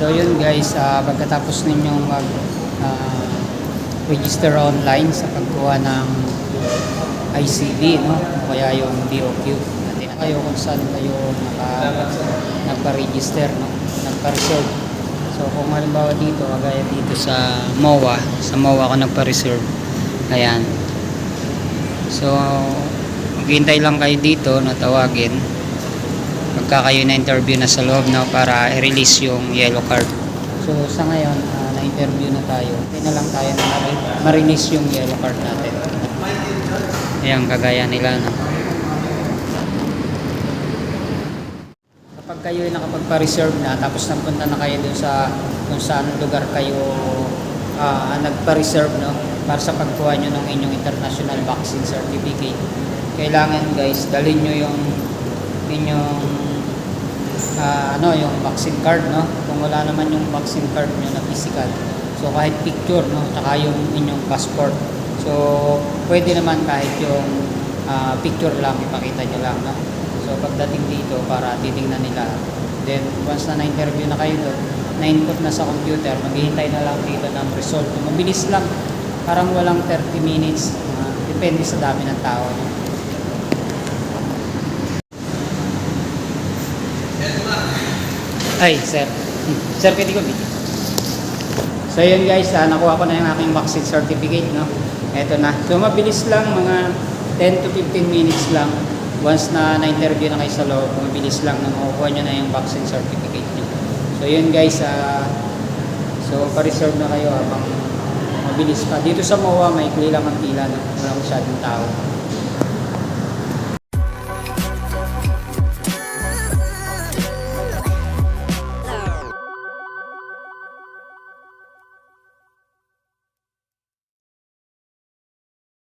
So yun guys, ah, pagkatapos ninyong mag ah, register online sa pagkuha ng ICD, no? Kaya yung BOQ. Natin kayo kung saan kayo naka, nagpa-register, no? Nagpa-reserve. So kung halimbawa dito, kagaya dito sa MOA, sa MOA ako nagpa-reserve. Ayan. So, maghintay lang kayo dito na tawagin pagka kayo na-interview na sa loob no, para i-release yung yellow card. So sa ngayon, ah, na-interview na tayo. Hindi na lang tayo na ma- ma-release yung yellow card natin. Ayan, kagaya nila. No? Kapag kayo ay nakapagpa-reserve na, tapos napunta na kayo dun sa kung saan lugar kayo ah, nagpa-reserve no, para sa pagkuha nyo ng inyong international vaccine certificate. Kailangan guys, dalhin nyo yung inyong ah, ano yung vaccine card no? Kung wala naman yung vaccine card nyo na physical. So kahit picture no? Tsaka yung inyong passport. So pwede naman kahit yung ah, picture lang ipakita nyo lang no? So pagdating dito para titingnan nila. Then once na na-interview na kayo doon na-input na sa computer maghihintay na lang dito ng result. Mabilis lang. Parang walang 30 minutes. Ah, depende sa dami ng tao no? Ay, sir. Sir, pwede ko video. So yun guys, ah, nakuha ko na yung aking vaccine certificate, no? Eto na. So mabilis lang, mga 10 to 15 minutes lang. Once na na-interview na kayo sa loob, mabilis lang na makukuha nyo na yung vaccine certificate nyo. So yun guys, ah, so pa-reserve na kayo habang mabilis pa. Dito sa MOA, may lang ang pila, no? Wala masyadong tao.